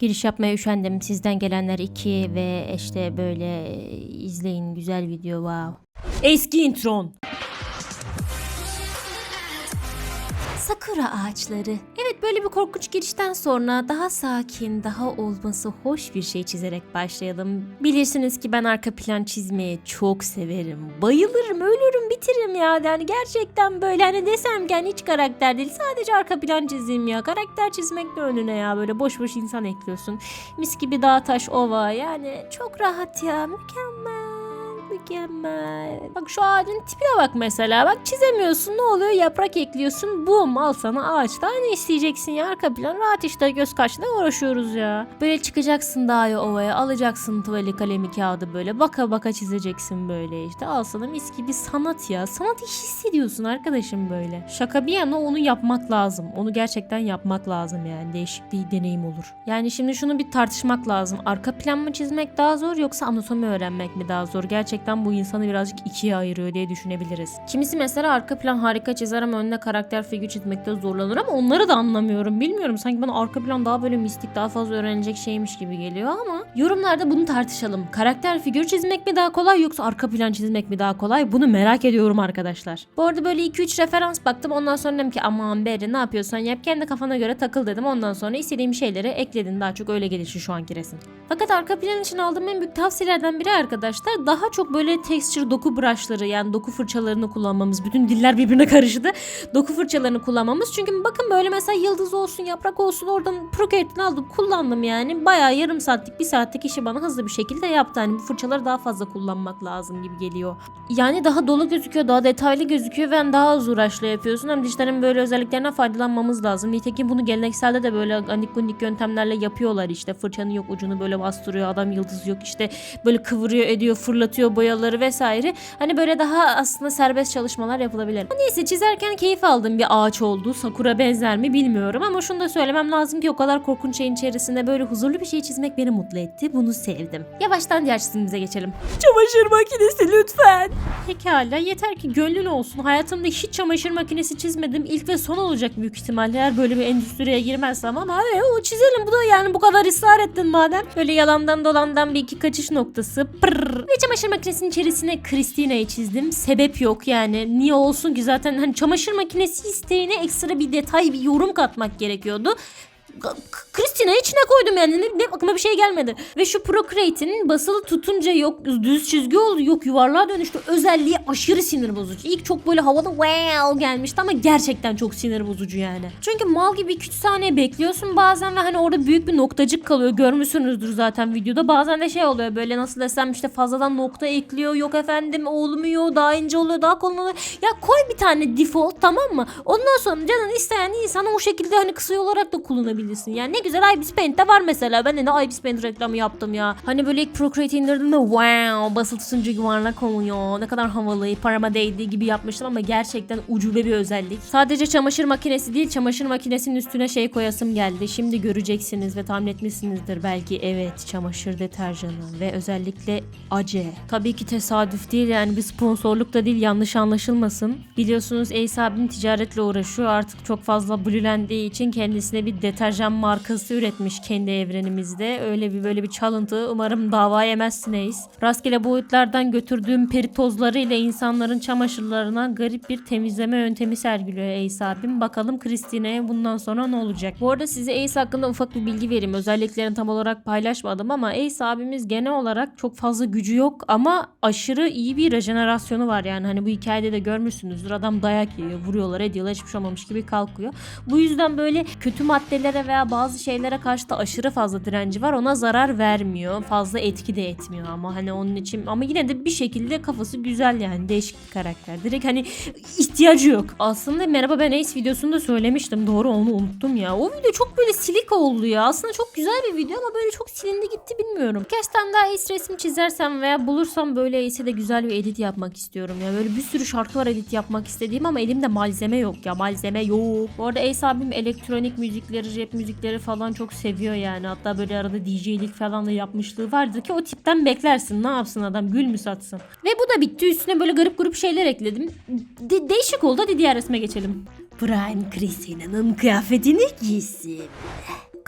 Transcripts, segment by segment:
Giriş yapmaya üşendim. Sizden gelenler iki ve işte böyle izleyin güzel video wow. Eski intron. Sakura ağaçları. Evet böyle bir korkunç girişten sonra daha sakin, daha olması hoş bir şey çizerek başlayalım. Bilirsiniz ki ben arka plan çizmeyi çok severim. Bayılırım, ölürüm, bitiririm ya. Yani gerçekten böyle hani desem ki hani hiç karakter değil. Sadece arka plan çizeyim ya. Karakter çizmek ne önüne ya. Böyle boş boş insan ekliyorsun. Mis gibi dağ taş ova. Yani çok rahat ya. Mükemmel. Mükemmel. Bak şu ağacın tipine bak mesela. Bak çizemiyorsun ne oluyor? Yaprak ekliyorsun. Bum al sana ağaç. Daha ne isteyeceksin ya? Arka plan rahat işte göz karşına uğraşıyoruz ya. Böyle çıkacaksın dağa ovaya. Alacaksın tuvali kalemi kağıdı böyle. Baka baka çizeceksin böyle işte. Al sana mis gibi sanat ya. Sanatı hissediyorsun arkadaşım böyle. Şaka bir yana onu yapmak lazım. Onu gerçekten yapmak lazım yani. Değişik bir deneyim olur. Yani şimdi şunu bir tartışmak lazım. Arka plan mı çizmek daha zor yoksa anatomi öğrenmek mi daha zor? Gerçekten bu insanı birazcık ikiye ayırıyor diye düşünebiliriz. Kimisi mesela arka plan harika çizer ama önüne karakter figür çizmekte zorlanır ama onları da anlamıyorum. Bilmiyorum sanki bana arka plan daha böyle mistik daha fazla öğrenilecek şeymiş gibi geliyor ama yorumlarda bunu tartışalım. Karakter figür çizmek mi daha kolay yoksa arka plan çizmek mi daha kolay? Bunu merak ediyorum arkadaşlar. Bu arada böyle 2-3 referans baktım ondan sonra dedim ki aman Beri ne yapıyorsan yap kendi kafana göre takıl dedim. Ondan sonra istediğim şeyleri ekledin daha çok öyle gelişi şu anki resim. Fakat arka plan için aldığım en büyük tavsiyelerden biri arkadaşlar daha çok böyle texture doku brushları yani doku fırçalarını kullanmamız. Bütün diller birbirine karıştı. Doku fırçalarını kullanmamız. Çünkü bakın böyle mesela yıldız olsun yaprak olsun oradan Procreate'den aldım kullandım yani. Bayağı yarım saatlik bir saatlik işi bana hızlı bir şekilde yaptı. Hani bu fırçaları daha fazla kullanmak lazım gibi geliyor. Yani daha dolu gözüküyor daha detaylı gözüküyor ve hani daha az uğraşla yapıyorsun. Hem dijitalin böyle özelliklerinden faydalanmamız lazım. Nitekim bunu gelenekselde de böyle anik gundik yöntemlerle yapıyorlar işte. Fırçanın yok ucunu böyle bastırıyor adam yıldız yok işte böyle kıvırıyor ediyor fırlatıyor boyaları vesaire. Hani böyle daha aslında serbest çalışmalar yapılabilir. Neyse çizerken keyif aldığım bir ağaç oldu. Sakura benzer mi bilmiyorum ama şunu da söylemem lazım ki o kadar korkunç şeyin içerisinde böyle huzurlu bir şey çizmek beni mutlu etti. Bunu sevdim. Yavaştan diğer çizimimize geçelim. Çamaşır makinesi lütfen. Pekala yeter ki gönlün olsun. Hayatımda hiç çamaşır makinesi çizmedim. İlk ve son olacak büyük ihtimalle eğer böyle bir endüstriye girmezsem ama evet o çizelim bu da yani bu kadar ısrar ettin madem. Böyle yalandan dolandan bir iki kaçış noktası. Pırr. Ve çamaşır makinesinin içerisine Christina'yı çizdim. Sebep yok yani. Niye olsun ki zaten hani çamaşır makinesi isteğine ekstra bir detay bir yorum katmak gerekiyordu. Christina içine koydum yani ne, ne aklıma bir şey gelmedi. Ve şu Procreate'in basılı tutunca yok düz çizgi oldu yok yuvarlığa dönüştü. Özelliği aşırı sinir bozucu. İlk çok böyle havada wow gelmişti ama gerçekten çok sinir bozucu yani. Çünkü mal gibi 2-3 saniye bekliyorsun bazen ve hani orada büyük bir noktacık kalıyor. Görmüşsünüzdür zaten videoda. Bazen de şey oluyor böyle nasıl desem işte fazladan nokta ekliyor. Yok efendim olmuyor daha ince oluyor daha kalın oluyor. Ya koy bir tane default tamam mı? Ondan sonra canın isteyen insan o şekilde hani kısa olarak da kullanabilirsin. Yani ne güzel Ibis Paint'te var mesela. Ben de ne Ibis Paint reklamı yaptım ya. Hani böyle ilk Procreate indirdim de wow basılı tutunca yuvarlak oluyor. Ne kadar havalı parama değdiği gibi yapmıştım ama gerçekten ucube bir özellik. Sadece çamaşır makinesi değil çamaşır makinesinin üstüne şey koyasım geldi. Şimdi göreceksiniz ve tahmin etmişsinizdir belki evet çamaşır deterjanı ve özellikle ace. Tabii ki tesadüf değil yani bir sponsorluk da değil yanlış anlaşılmasın. Biliyorsunuz Ace abim ticaretle uğraşıyor artık çok fazla blülendiği için kendisine bir deterjan markası üretmiş kendi evrenimizde. Öyle bir böyle bir çalıntı. Umarım dava yemezsiniz. Rastgele boyutlardan götürdüğüm peri tozları ile insanların çamaşırlarına garip bir temizleme yöntemi sergiliyor Ace abim. Bakalım Christine'ye bundan sonra ne olacak? Bu arada size Ace hakkında ufak bir bilgi vereyim. Özelliklerini tam olarak paylaşmadım ama Ace abimiz genel olarak çok fazla gücü yok ama aşırı iyi bir rejenerasyonu var. Yani hani bu hikayede de görmüşsünüzdür. Adam dayak yiyor, vuruyorlar, ediyorlar. Hiçbir şey olmamış gibi kalkıyor. Bu yüzden böyle kötü maddelere veya bazı şeylere karşı da aşırı fazla direnci var. Ona zarar vermiyor. Fazla etki de etmiyor ama hani onun için ama yine de bir şekilde kafası güzel yani değişik bir karakter. Direkt hani ihtiyacı yok. Aslında merhaba ben Ace videosunda söylemiştim. Doğru onu unuttum ya. O video çok böyle silik oldu ya. Aslında çok güzel bir video ama böyle çok silindi gitti bilmiyorum. Birkaç tane daha Ace resim çizersem veya bulursam böyle Ace'e de güzel bir edit yapmak istiyorum ya. Böyle bir sürü şarkı var edit yapmak istediğim ama elimde malzeme yok ya. Malzeme yok. Bu arada Ace abim elektronik müzikleri, rap müzikleri falan çok seviyor yani. Hatta böyle arada DJ'lik falan da yapmışlığı vardır ki o tipten beklersin. Ne yapsın adam? Gül mü satsın? Ve bu da bitti. Üstüne böyle garip grup şeyler ekledim. De- değişik oldu. Hadi diğer resme geçelim. Brian Christina'nın kıyafetini giysin.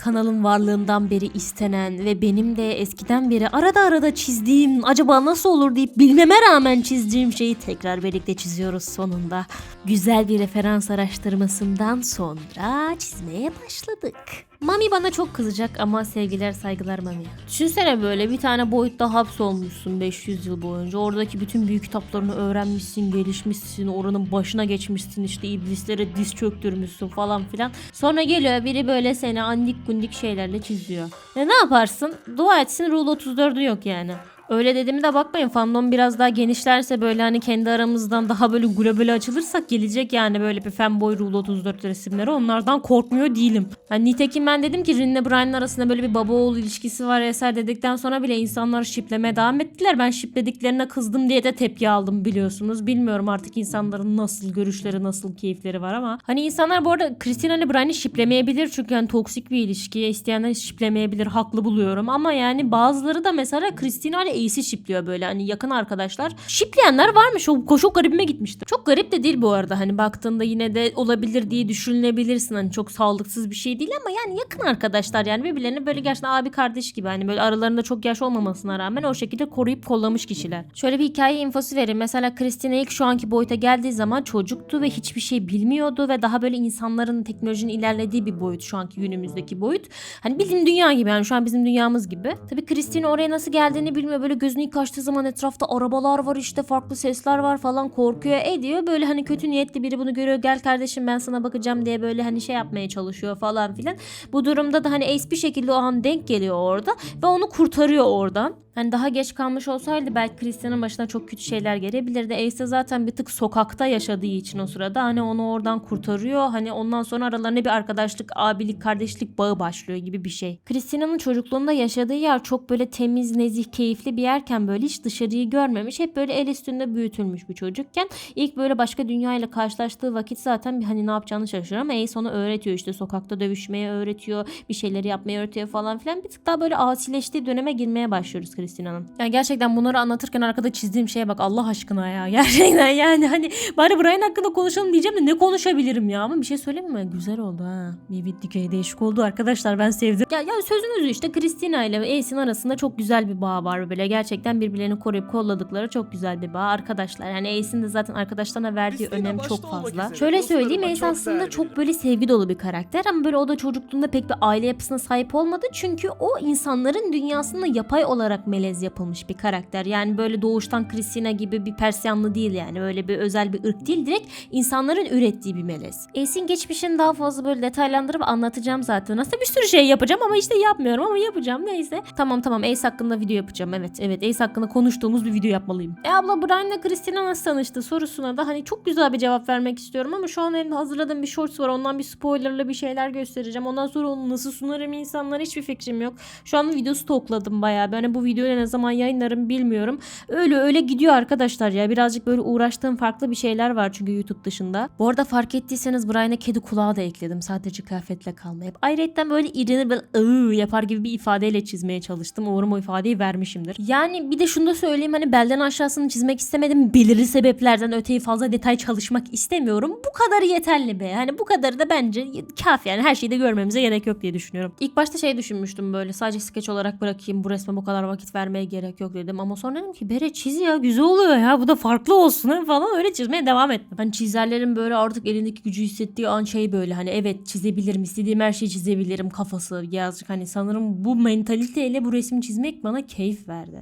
Kanalın varlığından beri istenen ve benim de eskiden beri arada arada çizdiğim acaba nasıl olur deyip bilmeme rağmen çizdiğim şeyi tekrar birlikte çiziyoruz sonunda. Güzel bir referans araştırmasından sonra çizmeye başladık. Mami bana çok kızacak ama sevgiler saygılar Mami. Düşünsene böyle bir tane boyutta hapsolmuşsun 500 yıl boyunca. Oradaki bütün büyük kitaplarını öğrenmişsin, gelişmişsin, oranın başına geçmişsin işte iblislere diz çöktürmüşsün falan filan. Sonra geliyor biri böyle seni andik gundik şeylerle çiziyor. Ya ne yaparsın? Dua etsin Rule 34'ü yok yani. Öyle dediğimi de bakmayın fandom biraz daha genişlerse böyle hani kendi aramızdan daha böyle globale açılırsak gelecek yani böyle bir fanboy Rule 34 resimleri onlardan korkmuyor değilim. Hani nitekim ben dedim ki Rinne Brian'ın arasında böyle bir baba oğul ilişkisi var eser dedikten sonra bile insanlar şiplemeye devam ettiler. Ben şiplediklerine kızdım diye de tepki aldım biliyorsunuz. Bilmiyorum artık insanların nasıl görüşleri nasıl keyifleri var ama. Hani insanlar bu arada Christina ile Brian'ı şiplemeyebilir çünkü yani toksik bir ilişki. İsteyenler şiplemeyebilir haklı buluyorum ama yani bazıları da mesela Christina ile Ace'i şipliyor böyle hani yakın arkadaşlar. Şipleyenler varmış o çok garibime gitmişti. Çok garip de değil bu arada hani baktığında yine de olabilir diye düşünülebilirsin hani çok sağlıksız bir şey değil ama yani yakın arkadaşlar yani birbirlerini böyle gerçekten abi kardeş gibi hani böyle aralarında çok yaş olmamasına rağmen o şekilde koruyup kollamış kişiler. Şöyle bir hikaye infosu vereyim. Mesela Christina ilk şu anki boyuta geldiği zaman çocuktu ve hiçbir şey bilmiyordu ve daha böyle insanların teknolojinin ilerlediği bir boyut şu anki günümüzdeki boyut. Hani bizim dünya gibi yani şu an bizim dünyamız gibi. Tabii Christina oraya nasıl geldiğini bilmiyor. Böyle gözünü ilk açtığı zaman etrafta arabalar var işte farklı sesler var falan korkuyor ediyor. Böyle hani kötü niyetli biri bunu görüyor. Gel kardeşim ben sana bakacağım diye böyle hani şey yapmaya çalışıyor falan filan. Bu durumda da hani Ace bir şekilde o an denk geliyor orada ve onu kurtarıyor oradan. Hani daha geç kalmış olsaydı belki Christian'ın başına çok kötü şeyler gelebilirdi. Ace zaten bir tık sokakta yaşadığı için o sırada hani onu oradan kurtarıyor. Hani ondan sonra aralarında bir arkadaşlık, abilik, kardeşlik bağı başlıyor gibi bir şey. Christian'ın çocukluğunda yaşadığı yer çok böyle temiz, nezih, keyifli bir yerken böyle hiç dışarıyı görmemiş. Hep böyle el üstünde büyütülmüş bir çocukken ilk böyle başka dünyayla karşılaştığı vakit zaten bir hani ne yapacağını şaşırıyor ama Ace ona öğretiyor işte sokakta dövüşmeyi öğretiyor, bir şeyleri yapmayı öğretiyor falan filan. Bir tık daha böyle asileştiği döneme girmeye başlıyoruz Christina'nın. Yani gerçekten bunları anlatırken arkada çizdiğim şeye bak Allah aşkına ya. Gerçekten yani hani bari Brian hakkında konuşalım diyeceğim de ne konuşabilirim ya ama bir şey söyleyeyim mi? Güzel oldu ha. Bir dikey değişik oldu arkadaşlar ben sevdim. Ya, ya sözünüzü işte Christina ile Ace'in arasında çok güzel bir bağ var böyle. Gerçekten birbirlerini koruyup kolladıkları çok güzel bir bağ arkadaşlar. Yani Ace'in de zaten arkadaşlarına verdiği Christina önem çok fazla. üzere Şöyle söyleyeyim Ace aslında çok böyle sevgi dolu bir karakter ama böyle o da çocukluğunda pek bir aile yapısına sahip olmadı. Çünkü o insanların dünyasında yapay olarak melez yapılmış bir karakter. Yani böyle doğuştan Christina gibi bir Persyanlı değil yani. Öyle bir özel bir ırk değil. Direkt insanların ürettiği bir melez. Ace'in geçmişini daha fazla böyle detaylandırıp anlatacağım zaten. Aslında bir sürü şey yapacağım ama işte yapmıyorum ama yapacağım neyse. Tamam tamam Ace hakkında video yapacağım. Evet evet Ace hakkında konuştuğumuz bir video yapmalıyım. E abla Brian'la Christina nasıl tanıştı sorusuna da hani çok güzel bir cevap vermek istiyorum ama şu an elimde hazırladığım bir shorts var. Ondan bir spoilerlı bir şeyler göstereceğim. Ondan sonra onu nasıl sunarım insanlara hiçbir fikrim yok. Şu an videosu tokladım bayağı. Ben hani bu videoyu ne zaman yayınlarım bilmiyorum. Öyle öyle gidiyor arkadaşlar ya. Birazcık böyle uğraştığım farklı bir şeyler var çünkü YouTube dışında. Bu arada fark ettiyseniz Brian'a kedi kulağı da ekledim. Sadece kıyafetle kalmayıp. Ayrıca böyle irini böyle ıı yapar gibi bir ifadeyle çizmeye çalıştım. Umarım o ifadeyi vermişimdir. Yani bir de şunu da söyleyeyim hani belden aşağısını çizmek istemedim. Belirli sebeplerden öteyi fazla detay çalışmak istemiyorum. Bu kadarı yeterli be. Hani bu kadarı da bence kafi yani her şeyi de görmemize gerek yok diye düşünüyorum. İlk başta şey düşünmüştüm böyle sadece skeç olarak bırakayım bu resme bu kadar vakit vermeye gerek yok dedim. Ama sonra dedim ki Bere çiz ya güzel oluyor ya bu da farklı olsun ha falan öyle çizmeye devam ettim. Hani çizerlerin böyle artık elindeki gücü hissettiği an şey böyle hani evet çizebilirim istediğim her şeyi çizebilirim kafası birazcık hani sanırım bu mentaliteyle bu resmi çizmek bana keyif verdi.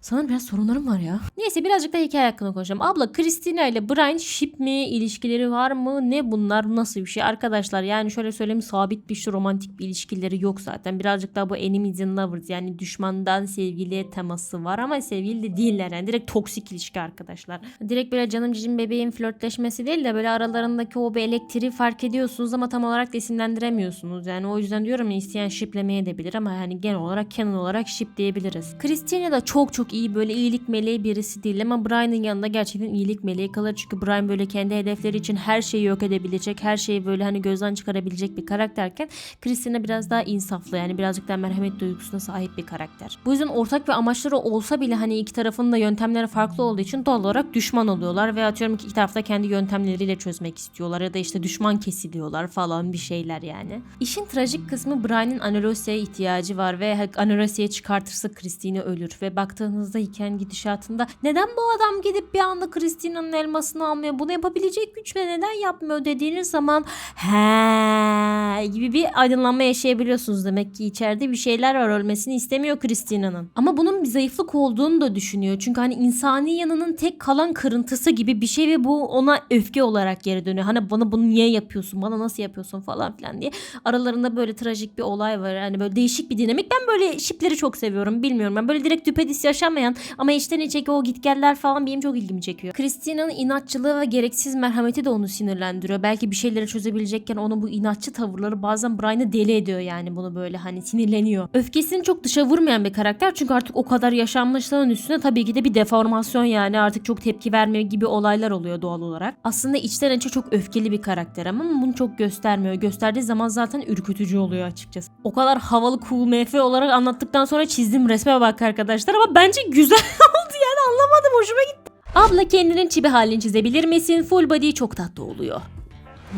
Sanırım biraz sorunlarım var ya. Neyse birazcık da hikaye hakkında konuşacağım. Abla Christina ile Brian ship mi? ilişkileri var mı? Ne bunlar? Nasıl bir şey? Arkadaşlar yani şöyle söyleyeyim sabit bir şey romantik bir ilişkileri yok zaten. Birazcık daha bu enemies and lovers yani düşmandan sevgiliye teması var ama sevgili de değiller yani. Direkt toksik ilişki arkadaşlar. Direkt böyle canım cicim bebeğin flörtleşmesi değil de böyle aralarındaki o bir elektriği fark ediyorsunuz ama tam olarak da isimlendiremiyorsunuz. Yani o yüzden diyorum ya isteyen shiplemeye de bilir ama yani genel olarak canon olarak ship diyebiliriz. Christina da çok çok iyi böyle iyilik meleği birisi değil ama Brian'ın yanında gerçekten iyilik meleği kalır. Çünkü Brian böyle kendi hedefleri için her şeyi yok edebilecek, her şeyi böyle hani gözden çıkarabilecek bir karakterken Christina biraz daha insaflı yani birazcık daha merhamet duygusuna sahip bir karakter. Bu yüzden ortak bir amaçları olsa bile hani iki tarafın da yöntemleri farklı olduğu için doğal olarak düşman oluyorlar ve atıyorum ki iki tarafta kendi yöntemleriyle çözmek istiyorlar ya da işte düşman kesiliyorlar falan bir şeyler yani. İşin trajik kısmı Brian'in Anorosia'ya ihtiyacı var ve Anorosia'ya çıkartırsa Christine ölür ve baktığınızda hikayenin gidişatında neden bu adam gidip bir anda Christine'nin elmasını almıyor bunu yapabilecek güç ve neden yapmıyor dediğiniz zaman he gibi bir aydınlanma yaşayabiliyorsunuz demek ki içeride bir şeyler var ölmesini istemiyor Christina'nın. Ama bunun bir zayıflık olduğunu da düşünüyor. Çünkü hani insani yanının tek kalan kırıntısı gibi bir şey ve bu ona öfke olarak geri dönüyor. Hani bana bunu niye yapıyorsun? Bana nasıl yapıyorsun falan filan diye. Aralarında böyle trajik bir olay var. Hani böyle değişik bir dinamik. Ben böyle şipleri çok seviyorum. Bilmiyorum. Ben böyle direkt düpedis yaşamayan ama içten içe o gitgeller falan benim çok ilgimi çekiyor. Christina'nın inatçılığı ve gereksiz merhameti de onu sinirlendiriyor. Belki bir şeyleri çözebilecekken onun bu inatçı tavırları bazen Brian'ı deli ediyor yani bunu böyle hani sinirleniyor. Öfkesini çok dışa vurmayan bir karakter çünkü artık o kadar yaşanmışlığın üstüne tabii ki de bir deformasyon yani artık çok tepki verme gibi olaylar oluyor doğal olarak. Aslında içten içe çok öfkeli bir karakter ama bunu çok göstermiyor. Gösterdiği zaman zaten ürkütücü oluyor açıkçası. O kadar havalı cool MF olarak anlattıktan sonra çizdiğim resme bak arkadaşlar ama bence güzel oldu yani anlamadım hoşuma gitti. Abla kendinin çibi halini çizebilir misin? Full body çok tatlı oluyor.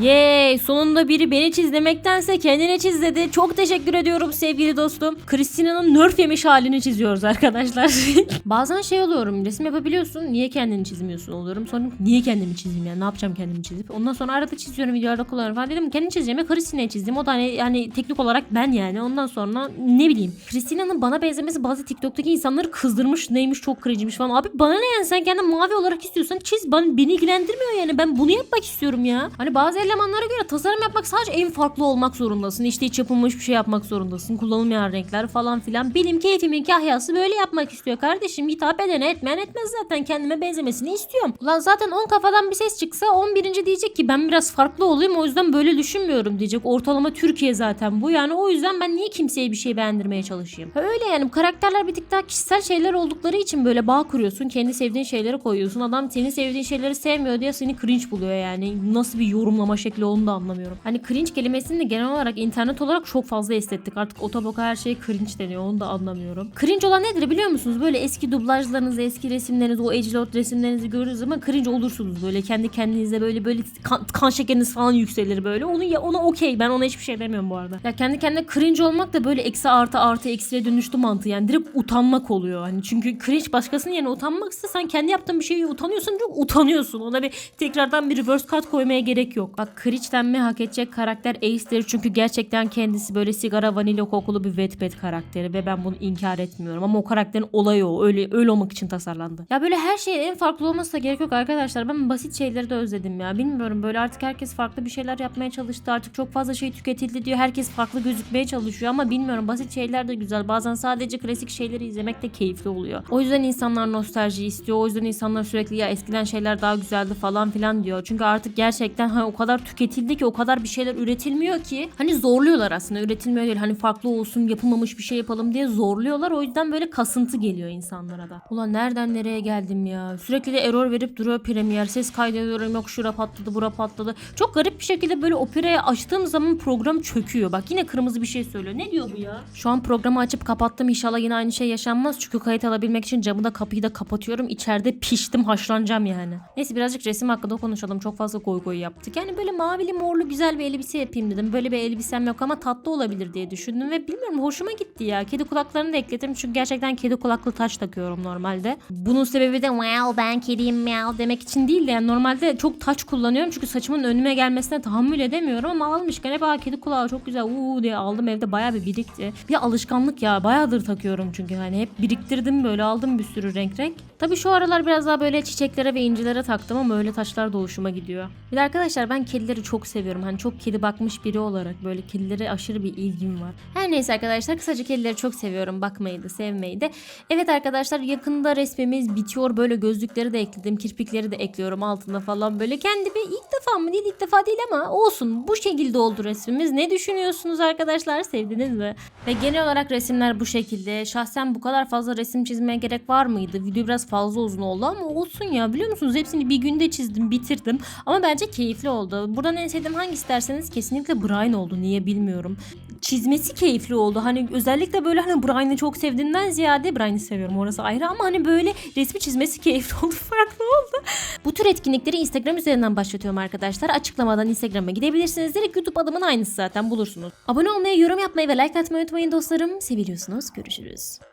Yay! Sonunda biri beni çiz demektense kendine çiz dedi. Çok teşekkür ediyorum sevgili dostum. Christina'nın nerf yemiş halini çiziyoruz arkadaşlar. Bazen şey oluyorum resim yapabiliyorsun. Niye kendini çizmiyorsun oluyorum. Sonra niye kendimi çizeyim yani ne yapacağım kendimi çizip. Ondan sonra arada çiziyorum videolarda kullanıyorum falan dedim. Kendimi çizeceğime Christina'yı çizdim. O da hani yani teknik olarak ben yani. Ondan sonra ne bileyim. Christina'nın bana benzemesi bazı TikTok'taki insanları kızdırmış. Neymiş çok cringe'miş falan. Abi bana ne yani sen kendini mavi olarak istiyorsan çiz. Bana, beni ilgilendirmiyor yani. Ben bunu yapmak istiyorum ya. Hani bazı elemanlara göre tasarım yapmak sadece en farklı olmak zorundasın. İşte hiç yapılmış bir şey yapmak zorundasın. Kullanılmayan renkler falan filan. Benim keyfimin kahyası böyle yapmak istiyor kardeşim. Hitap edene etmeyen etmez zaten. Kendime benzemesini istiyorum. Ulan zaten 10 kafadan bir ses çıksa 11. diyecek ki ben biraz farklı olayım o yüzden böyle düşünmüyorum diyecek. Ortalama Türkiye zaten bu. Yani o yüzden ben niye kimseye bir şey beğendirmeye çalışayım? Ha Öyle yani karakterler bir tık daha kişisel şeyler oldukları için böyle bağ kuruyorsun. Kendi sevdiğin şeyleri koyuyorsun. Adam senin sevdiğin şeyleri sevmiyor diye seni cringe buluyor yani. Nasıl bir yorumlama şekli onu da anlamıyorum. Hani cringe kelimesini de genel olarak internet olarak çok fazla estettik. Artık otoboka her şeye cringe deniyor. Onu da anlamıyorum. Cringe olan nedir biliyor musunuz? Böyle eski dublajlarınızı, eski resimlerinizi, o edgelord resimlerinizi görürüz zaman cringe olursunuz böyle. Kendi kendinize böyle böyle kan, kan şekeriniz falan yükselir böyle. Onu ya ona okey. Ben ona hiçbir şey demiyorum bu arada. Ya kendi kendine cringe olmak da böyle eksi artı artı eksiye dönüştü mantığı. Yani direkt utanmak oluyor. Hani çünkü cringe başkasının yerine utanmaksa sen kendi yaptığın bir şeye utanıyorsun. Çok utanıyorsun. Ona bir tekrardan bir reverse cut koymaya gerek yok. Bak cringe denme hak edecek karakter Ace'dir. Çünkü gerçekten kendisi böyle sigara vanilya kokulu bir Wattpad karakteri ve ben bunu inkar etmiyorum. Ama o karakterin olayı o. Öyle, öyle olmak için tasarlandı. Ya böyle her şeyin en farklı olması da gerek yok arkadaşlar. Ben basit şeyleri de özledim ya. Bilmiyorum böyle artık herkes farklı bir şeyler yapmaya çalıştı. Artık çok fazla şey tüketildi diyor. Herkes farklı gözükmeye çalışıyor ama bilmiyorum basit şeyler de güzel. Bazen sadece klasik şeyleri izlemek de keyifli oluyor. O yüzden insanlar nostalji istiyor. O yüzden insanlar sürekli ya eskiden şeyler daha güzeldi falan filan diyor. Çünkü artık gerçekten hani o kadar tüketildi ki o kadar bir şeyler üretilmiyor ki hani zorluyorlar aslında. Üretilmiyor değil. Hani farklı olsun, yapılmamış bir şey yapalım diye zorluyorlar. O yüzden böyle kasıntı geliyor insanlara da. Ulan nereden nereye geldim ya? Sürekli de error verip duruyor Premiere. Ses kaydediyorum yok şura patladı, bura patladı. Çok garip bir şekilde böyle operaya açtığım zaman program çöküyor. Bak yine kırmızı bir şey söylüyor. Ne diyor bu ya? Şu an programı açıp kapattım. İnşallah yine aynı şey yaşanmaz. Çünkü kayıt alabilmek için camı da kapıyı da kapatıyorum. İçeride piştim haşlanacağım yani. Neyse birazcık resim hakkında konuşalım. Çok fazla goy goy yaptık. Yani böyle mavili morlu güzel bir elbise yapayım dedim. Böyle bir elbisem yok ama tatlı olabilir diye düşündüm ve bilmiyorum hoşuma gitti ya. Kedi kulaklarını da ekledim çünkü gerçekten kedi kulaklı taç takıyorum normalde. Bunun sebebi de wow ben kediyim meow demek için değil de yani normalde çok taç kullanıyorum çünkü saçımın önüme gelmesine tahammül edemiyorum ama almışken hep "Aa, kedi kulağı çok güzel uuu diye aldım evde bayağı bir birikti. Bir alışkanlık ya bayağıdır takıyorum çünkü hani hep biriktirdim böyle aldım bir sürü renk renk. Tabii şu aralar biraz daha böyle çiçeklere ve incilere taktım ama öyle taşlar da hoşuma gidiyor. Bir de arkadaşlar ben kedileri çok seviyorum. Hani çok kedi bakmış biri olarak böyle kedilere aşırı bir ilgim var. Her neyse arkadaşlar kısaca kedileri çok seviyorum. Bakmayı da sevmeyi de. Evet arkadaşlar yakında resmimiz bitiyor. Böyle gözlükleri de ekledim. Kirpikleri de ekliyorum altına falan böyle. Kendimi ilk defa mı değil ilk defa değil ama olsun. Bu şekilde oldu resmimiz. Ne düşünüyorsunuz arkadaşlar? Sevdiniz mi? Ve genel olarak resimler bu şekilde. Şahsen bu kadar fazla resim çizmeye gerek var mıydı? Video biraz fazla uzun oldu ama olsun ya. Biliyor musunuz? Hepsini bir günde çizdim, bitirdim. Ama bence keyifli oldu. Buradan en sevdiğim hangisi derseniz kesinlikle Brian oldu. Niye bilmiyorum. çizmesi keyifli oldu. Hani özellikle böyle hani Brian'ı çok sevdiğinden ziyade Brian'ı seviyorum orası ayrı ama hani böyle resmi çizmesi keyifli oldu. Farklı oldu. Bu tür etkinlikleri Instagram üzerinden başlatıyorum arkadaşlar. Açıklamadan Instagram'a gidebilirsiniz. Direkt YouTube adımın aynısı zaten bulursunuz. Abone olmayı, yorum yapmayı ve like atmayı unutmayın dostlarım. Seviliyorsunuz. Görüşürüz.